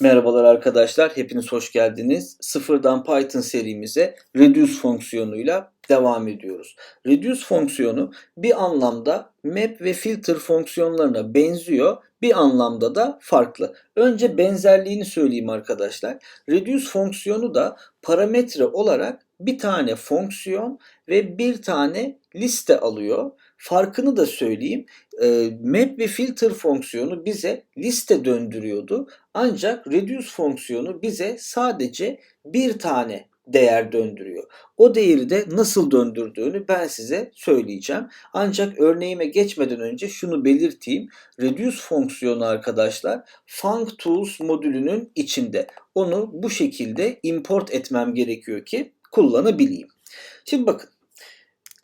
Merhabalar arkadaşlar, hepiniz hoş geldiniz. Sıfırdan Python serimize reduce fonksiyonuyla devam ediyoruz. Reduce fonksiyonu bir anlamda map ve filter fonksiyonlarına benziyor, bir anlamda da farklı. Önce benzerliğini söyleyeyim arkadaşlar. Reduce fonksiyonu da parametre olarak bir tane fonksiyon ve bir tane liste alıyor. Farkını da söyleyeyim. Ee, map ve filter fonksiyonu bize liste döndürüyordu. Ancak reduce fonksiyonu bize sadece bir tane değer döndürüyor. O değeri de nasıl döndürdüğünü ben size söyleyeceğim. Ancak örneğime geçmeden önce şunu belirteyim. Reduce fonksiyonu arkadaşlar functools modülünün içinde. Onu bu şekilde import etmem gerekiyor ki kullanabileyim. Şimdi bakın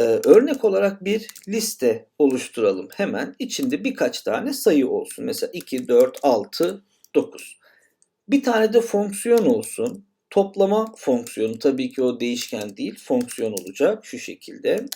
ee, örnek olarak bir liste oluşturalım hemen. İçinde birkaç tane sayı olsun. Mesela 2, 4, 6, 9. Bir tane de fonksiyon olsun. Toplama fonksiyonu tabii ki o değişken değil fonksiyon olacak şu şekilde.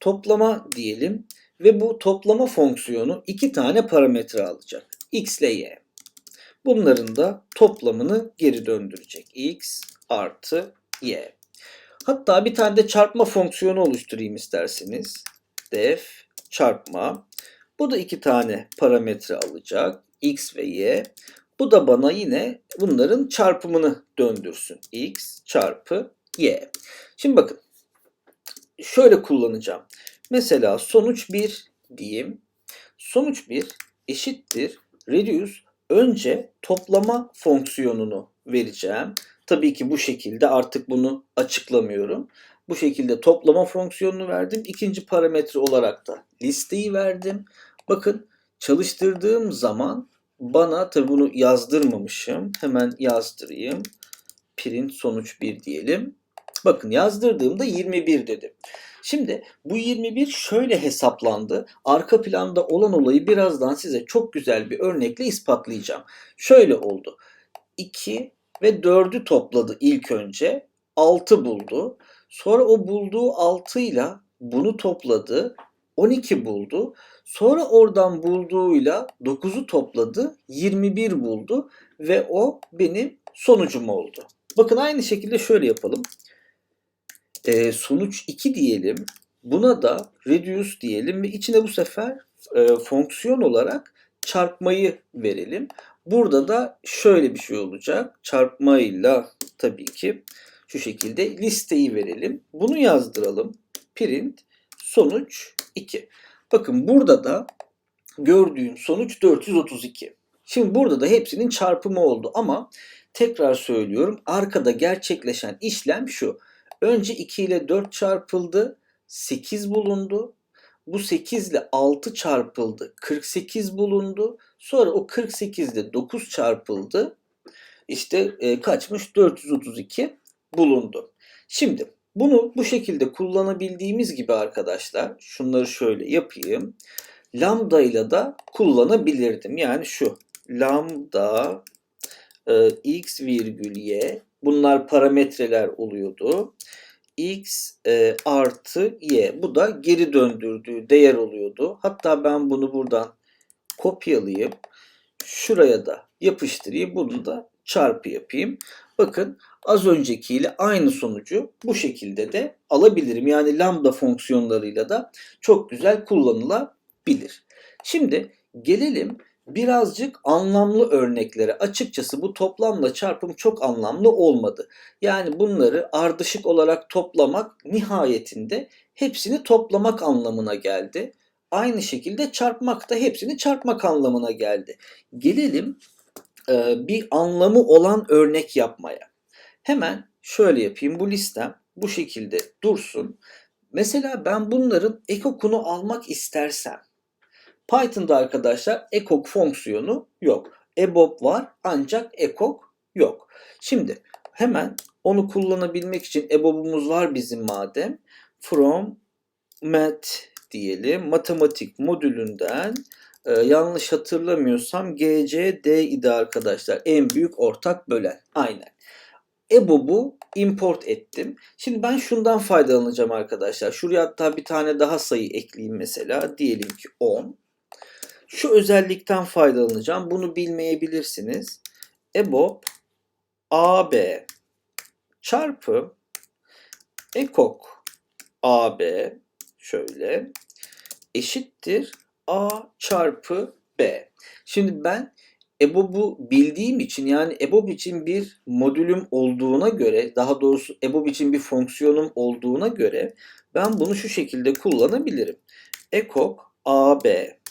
Toplama diyelim ve bu toplama fonksiyonu iki tane parametre alacak. x ile y. Bunların da toplamını geri döndürecek. x artı y. Hatta bir tane de çarpma fonksiyonu oluşturayım isterseniz. def çarpma. Bu da iki tane parametre alacak. x ve y. Bu da bana yine bunların çarpımını döndürsün. x çarpı y. Şimdi bakın. Şöyle kullanacağım. Mesela sonuç 1 diyeyim. Sonuç 1 eşittir reduce önce toplama fonksiyonunu vereceğim. Tabii ki bu şekilde artık bunu açıklamıyorum. Bu şekilde toplama fonksiyonunu verdim. İkinci parametre olarak da listeyi verdim. Bakın çalıştırdığım zaman bana tabii bunu yazdırmamışım. Hemen yazdırayım. Print sonuç 1 diyelim. Bakın yazdırdığımda 21 dedi. Şimdi bu 21 şöyle hesaplandı. Arka planda olan olayı birazdan size çok güzel bir örnekle ispatlayacağım. Şöyle oldu. 2 ve 4'ü topladı ilk önce. 6 buldu. Sonra o bulduğu 6 ile bunu topladı. 12 buldu. Sonra oradan bulduğuyla 9'u topladı. 21 buldu ve o benim sonucum oldu. Bakın aynı şekilde şöyle yapalım. Ee, sonuç 2 diyelim. Buna da reduce diyelim ve içine bu sefer e, fonksiyon olarak çarpmayı verelim. Burada da şöyle bir şey olacak. Çarpmayla tabii ki şu şekilde listeyi verelim. Bunu yazdıralım. Print sonuç 2. Bakın burada da gördüğüm sonuç 432. Şimdi burada da hepsinin çarpımı oldu ama tekrar söylüyorum arkada gerçekleşen işlem şu. Önce 2 ile 4 çarpıldı. 8 bulundu. Bu 8 ile 6 çarpıldı. 48 bulundu. Sonra o 48 ile 9 çarpıldı. İşte e, kaçmış? 432 bulundu. Şimdi bunu bu şekilde kullanabildiğimiz gibi arkadaşlar şunları şöyle yapayım. Lambda ile de kullanabilirdim. Yani şu lambda e, x virgül y bunlar parametreler oluyordu x e, artı y. Bu da geri döndürdüğü değer oluyordu. Hatta ben bunu buradan kopyalayıp şuraya da yapıştırayım. Bunu da çarpı yapayım. Bakın az öncekiyle aynı sonucu bu şekilde de alabilirim. Yani lambda fonksiyonlarıyla da çok güzel kullanılabilir. Şimdi gelelim birazcık anlamlı örneklere. Açıkçası bu toplamla çarpım çok anlamlı olmadı. Yani bunları ardışık olarak toplamak nihayetinde hepsini toplamak anlamına geldi. Aynı şekilde çarpmak da hepsini çarpmak anlamına geldi. Gelelim e, bir anlamı olan örnek yapmaya. Hemen şöyle yapayım. Bu listem bu şekilde dursun. Mesela ben bunların ekokunu almak istersem Python'da arkadaşlar ekok fonksiyonu yok. EBOB var ancak ekok yok. Şimdi hemen onu kullanabilmek için EBOB'umuz var bizim madem. From math diyelim. Matematik modülünden e, yanlış hatırlamıyorsam GCD idi arkadaşlar. En büyük ortak bölen. Aynen. EBOB'u import ettim. Şimdi ben şundan faydalanacağım arkadaşlar. Şuraya hatta bir tane daha sayı ekleyeyim mesela. Diyelim ki 10. Şu özellikten faydalanacağım. Bunu bilmeyebilirsiniz. EBOB AB çarpı ekok AB şöyle eşittir A çarpı B. Şimdi ben EBOB'u bildiğim için yani EBOB için bir modülüm olduğuna göre daha doğrusu EBOB için bir fonksiyonum olduğuna göre ben bunu şu şekilde kullanabilirim. Ekok AB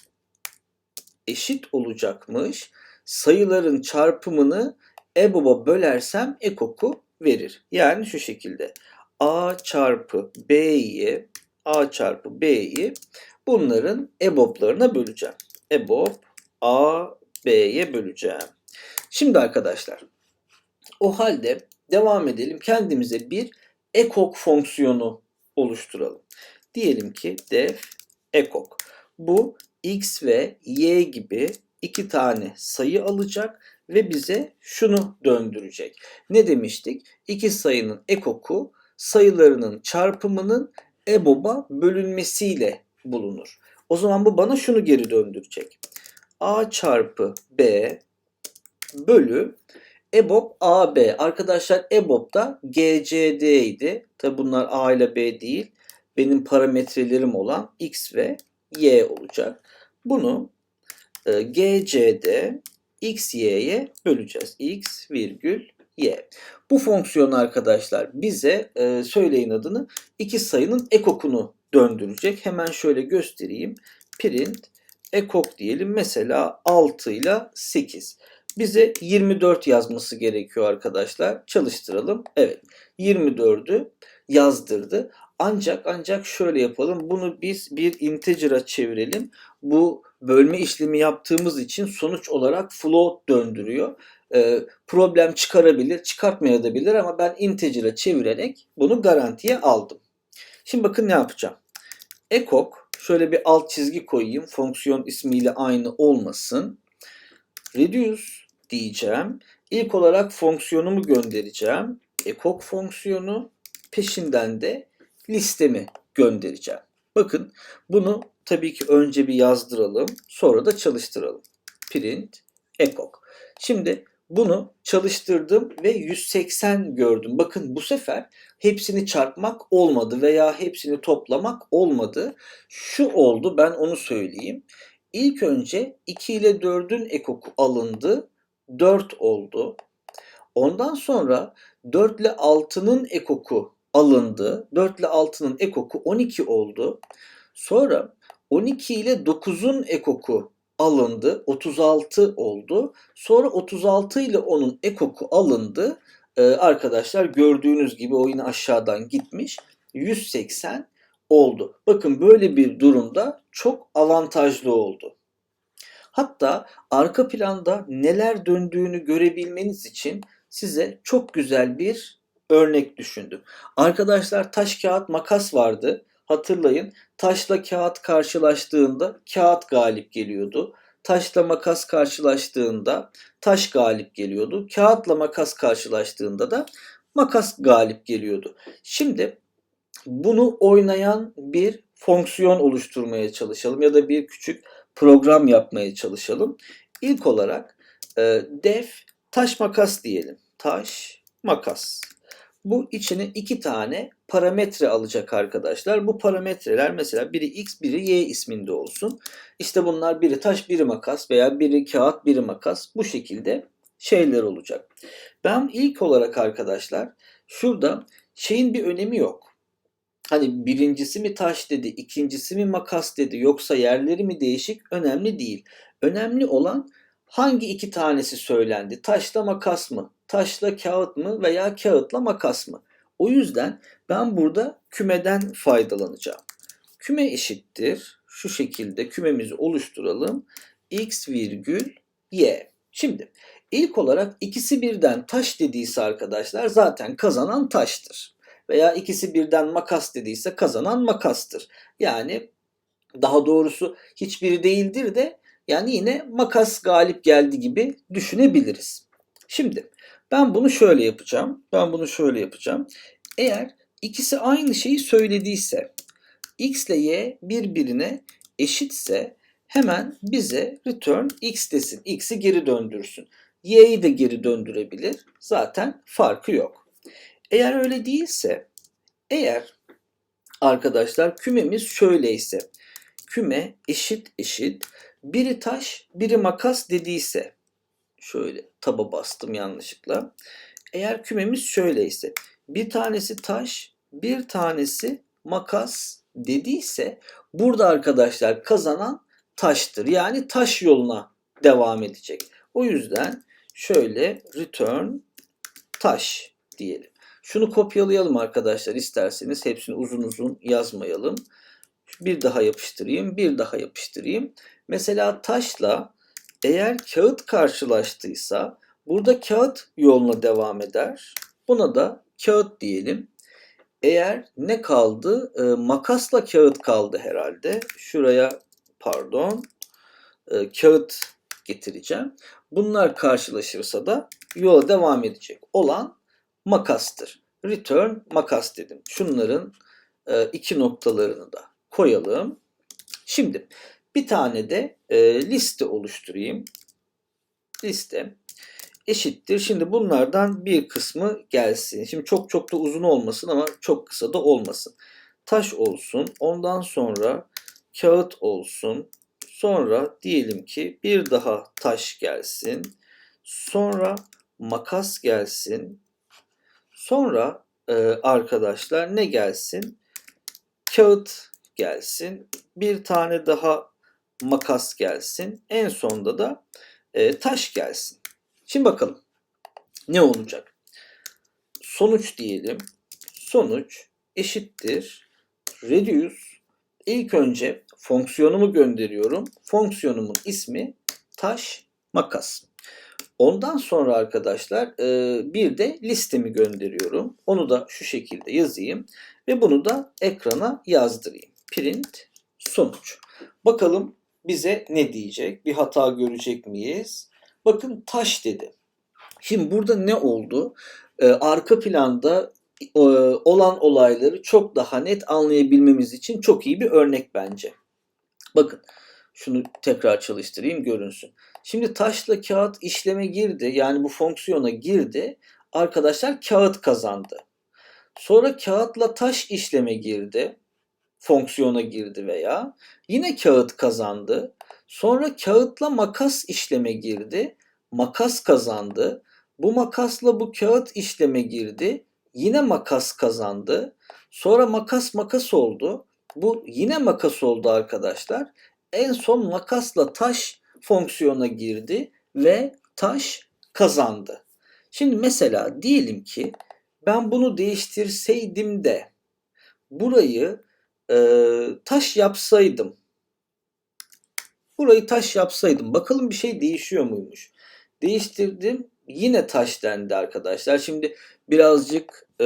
eşit olacakmış. Sayıların çarpımını EBOB'a bölersem ekok'u verir. Yani şu şekilde A çarpı B'yi A çarpı B'yi bunların EBOB'larına böleceğim. EBOB A B'ye böleceğim. Şimdi arkadaşlar o halde devam edelim. Kendimize bir ekok fonksiyonu oluşturalım. Diyelim ki def ekok. Bu x ve y gibi iki tane sayı alacak ve bize şunu döndürecek. Ne demiştik? İki sayının ekoku sayılarının çarpımının EBOB'a bölünmesiyle bulunur. O zaman bu bana şunu geri döndürecek. A çarpı B bölü EBOB AB. Arkadaşlar EBOB da GCD idi. Tabi bunlar A ile B değil. Benim parametrelerim olan X ve Y olacak. Bunu e, GCD X, Y'ye böleceğiz. X virgül Y. Bu fonksiyon arkadaşlar bize e, söyleyin adını iki sayının ekokunu döndürecek. Hemen şöyle göstereyim. Print ekok diyelim. Mesela 6 ile 8. Bize 24 yazması gerekiyor arkadaşlar. Çalıştıralım. Evet. 24'ü yazdırdı. Ancak ancak şöyle yapalım. Bunu biz bir integer'a çevirelim. Bu bölme işlemi yaptığımız için sonuç olarak float döndürüyor. Ee, problem çıkarabilir, çıkartmayabilir ama ben integer'a çevirerek bunu garantiye aldım. Şimdi bakın ne yapacağım. Ekok şöyle bir alt çizgi koyayım. Fonksiyon ismiyle aynı olmasın. Reduce diyeceğim. İlk olarak fonksiyonumu göndereceğim. Ekok fonksiyonu peşinden de listemi göndereceğim. Bakın bunu tabii ki önce bir yazdıralım. Sonra da çalıştıralım. Print ekok. Şimdi bunu çalıştırdım ve 180 gördüm. Bakın bu sefer hepsini çarpmak olmadı veya hepsini toplamak olmadı. Şu oldu ben onu söyleyeyim. İlk önce 2 ile 4'ün ekoku alındı. 4 oldu. Ondan sonra 4 ile 6'nın ekoku alındı. 4 ile 6'nın ekoku 12 oldu. Sonra 12 ile 9'un ekoku alındı. 36 oldu. Sonra 36 ile onun ekoku alındı. Ee, arkadaşlar gördüğünüz gibi o yine aşağıdan gitmiş. 180 oldu. Bakın böyle bir durumda çok avantajlı oldu. Hatta arka planda neler döndüğünü görebilmeniz için size çok güzel bir örnek düşündüm. Arkadaşlar taş kağıt makas vardı. Hatırlayın taşla kağıt karşılaştığında kağıt galip geliyordu. Taşla makas karşılaştığında taş galip geliyordu. Kağıtla makas karşılaştığında da makas galip geliyordu. Şimdi bunu oynayan bir fonksiyon oluşturmaya çalışalım ya da bir küçük program yapmaya çalışalım. İlk olarak e, def taş makas diyelim. Taş makas. Bu içine iki tane parametre alacak arkadaşlar. Bu parametreler mesela biri x biri y isminde olsun. İşte bunlar biri taş biri makas veya biri kağıt biri makas bu şekilde şeyler olacak. Ben ilk olarak arkadaşlar şurada şeyin bir önemi yok. Hani birincisi mi taş dedi, ikincisi mi makas dedi yoksa yerleri mi değişik önemli değil. Önemli olan hangi iki tanesi söylendi? Taşla makas mı? Taşla kağıt mı veya kağıtla makas mı? O yüzden ben burada kümeden faydalanacağım. Küme eşittir. Şu şekilde kümemizi oluşturalım. x virgül y. Şimdi ilk olarak ikisi birden taş dediyse arkadaşlar zaten kazanan taştır. Veya ikisi birden makas dediyse kazanan makastır. Yani daha doğrusu hiçbiri değildir de yani yine makas galip geldi gibi düşünebiliriz. Şimdi ben bunu şöyle yapacağım. Ben bunu şöyle yapacağım. Eğer ikisi aynı şeyi söylediyse x ile y birbirine eşitse hemen bize return x desin. X'i geri döndürsün. y'yi de geri döndürebilir. Zaten farkı yok. Eğer öyle değilse, eğer arkadaşlar kümemiz şöyleyse, küme eşit eşit, biri taş, biri makas dediyse, şöyle taba bastım yanlışlıkla. Eğer kümemiz şöyleyse, bir tanesi taş, bir tanesi makas dediyse, burada arkadaşlar kazanan taştır. Yani taş yoluna devam edecek. O yüzden şöyle return taş diyelim. Şunu kopyalayalım arkadaşlar isterseniz. Hepsini uzun uzun yazmayalım. Bir daha yapıştırayım, bir daha yapıştırayım. Mesela taşla eğer kağıt karşılaştıysa burada kağıt yoluna devam eder. Buna da kağıt diyelim. Eğer ne kaldı? E, makasla kağıt kaldı herhalde. Şuraya pardon e, kağıt getireceğim. Bunlar karşılaşırsa da yola devam edecek olan makastır. Return makas dedim. Şunların e, iki noktalarını da koyalım. Şimdi bir tane de e, liste oluşturayım. Liste eşittir. Şimdi bunlardan bir kısmı gelsin. Şimdi çok çok da uzun olmasın ama çok kısa da olmasın. Taş olsun. Ondan sonra kağıt olsun. Sonra diyelim ki bir daha taş gelsin. Sonra makas gelsin. Sonra e, arkadaşlar ne gelsin? Kağıt gelsin. Bir tane daha makas gelsin. En sonda da e, taş gelsin. Şimdi bakalım ne olacak? Sonuç diyelim. Sonuç eşittir. Reduce. İlk önce fonksiyonumu gönderiyorum. Fonksiyonumun ismi taş makas. Ondan sonra arkadaşlar e, bir de listemi gönderiyorum. Onu da şu şekilde yazayım. Ve bunu da ekrana yazdırayım. Print sonuç. Bakalım bize ne diyecek? Bir hata görecek miyiz? Bakın taş dedi. Şimdi burada ne oldu? Ee, arka planda e, olan olayları çok daha net anlayabilmemiz için çok iyi bir örnek bence. Bakın şunu tekrar çalıştırayım görünsün. Şimdi taşla kağıt işleme girdi. Yani bu fonksiyona girdi. Arkadaşlar kağıt kazandı. Sonra kağıtla taş işleme girdi. Fonksiyona girdi veya yine kağıt kazandı. Sonra kağıtla makas işleme girdi. Makas kazandı. Bu makasla bu kağıt işleme girdi. Yine makas kazandı. Sonra makas makas oldu. Bu yine makas oldu arkadaşlar. En son makasla taş fonksiyona girdi ve taş kazandı. Şimdi mesela diyelim ki ben bunu değiştirseydim de burayı e, taş yapsaydım. Burayı taş yapsaydım. Bakalım bir şey değişiyor muymuş. Değiştirdim. Yine taş dendi arkadaşlar. Şimdi birazcık e,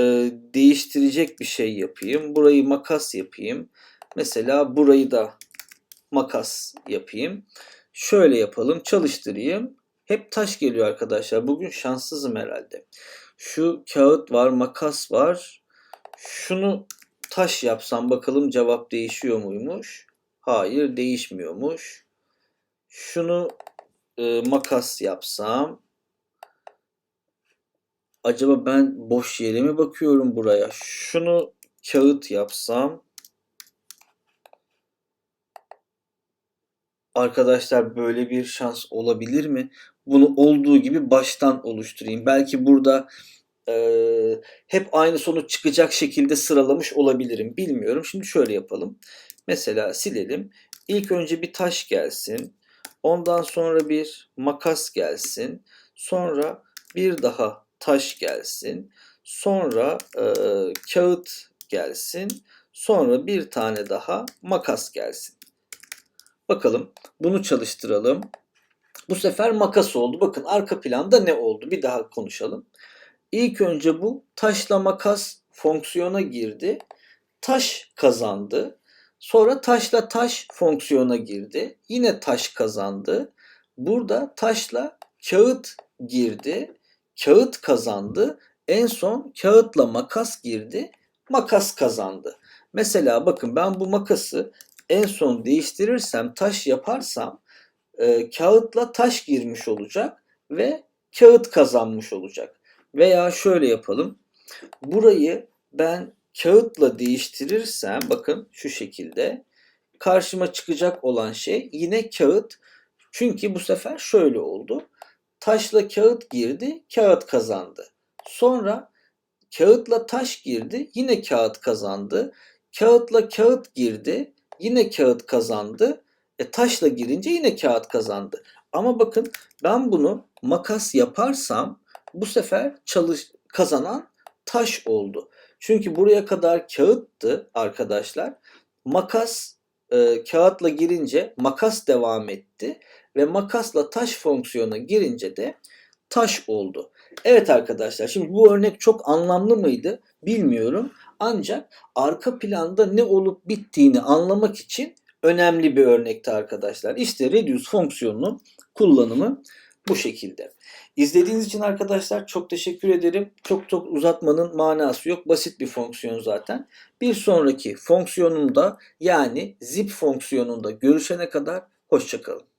değiştirecek bir şey yapayım. Burayı makas yapayım. Mesela burayı da makas yapayım. Şöyle yapalım. Çalıştırayım. Hep taş geliyor arkadaşlar. Bugün şanssızım herhalde. Şu kağıt var, makas var. Şunu taş yapsam bakalım cevap değişiyor muymuş? Hayır, değişmiyormuş. Şunu e, makas yapsam acaba ben boş yere mi bakıyorum buraya? Şunu kağıt yapsam arkadaşlar böyle bir şans olabilir mi? Bunu olduğu gibi baştan oluşturayım. Belki burada e, hep aynı sonuç çıkacak şekilde sıralamış olabilirim. Bilmiyorum. Şimdi şöyle yapalım. Mesela silelim. İlk önce bir taş gelsin. Ondan sonra bir makas gelsin. Sonra bir daha taş gelsin. Sonra e, kağıt gelsin. Sonra bir tane daha makas gelsin. Bakalım bunu çalıştıralım. Bu sefer makas oldu. Bakın arka planda ne oldu? Bir daha konuşalım. İlk önce bu taşla makas fonksiyona girdi. Taş kazandı. Sonra taşla taş fonksiyona girdi. Yine taş kazandı. Burada taşla kağıt girdi. Kağıt kazandı. En son kağıtla makas girdi. Makas kazandı. Mesela bakın ben bu makası en son değiştirirsem taş yaparsam e, kağıtla taş girmiş olacak ve kağıt kazanmış olacak. Veya şöyle yapalım. Burayı ben kağıtla değiştirirsem bakın şu şekilde karşıma çıkacak olan şey yine kağıt. Çünkü bu sefer şöyle oldu. Taşla kağıt girdi, kağıt kazandı. Sonra kağıtla taş girdi, yine kağıt kazandı. Kağıtla kağıt girdi, yine kağıt kazandı. E, taşla girince yine kağıt kazandı. Ama bakın ben bunu makas yaparsam bu sefer çalış kazanan taş oldu. Çünkü buraya kadar kağıttı arkadaşlar. Makas e, kağıtla girince makas devam etti ve makasla taş fonksiyona girince de taş oldu. Evet arkadaşlar şimdi bu örnek çok anlamlı mıydı bilmiyorum. Ancak arka planda ne olup bittiğini anlamak için önemli bir örnekti arkadaşlar. İşte reduce fonksiyonunun kullanımı bu şekilde. İzlediğiniz için arkadaşlar çok teşekkür ederim. Çok çok uzatmanın manası yok. Basit bir fonksiyon zaten. Bir sonraki fonksiyonumda yani zip fonksiyonunda görüşene kadar hoşçakalın.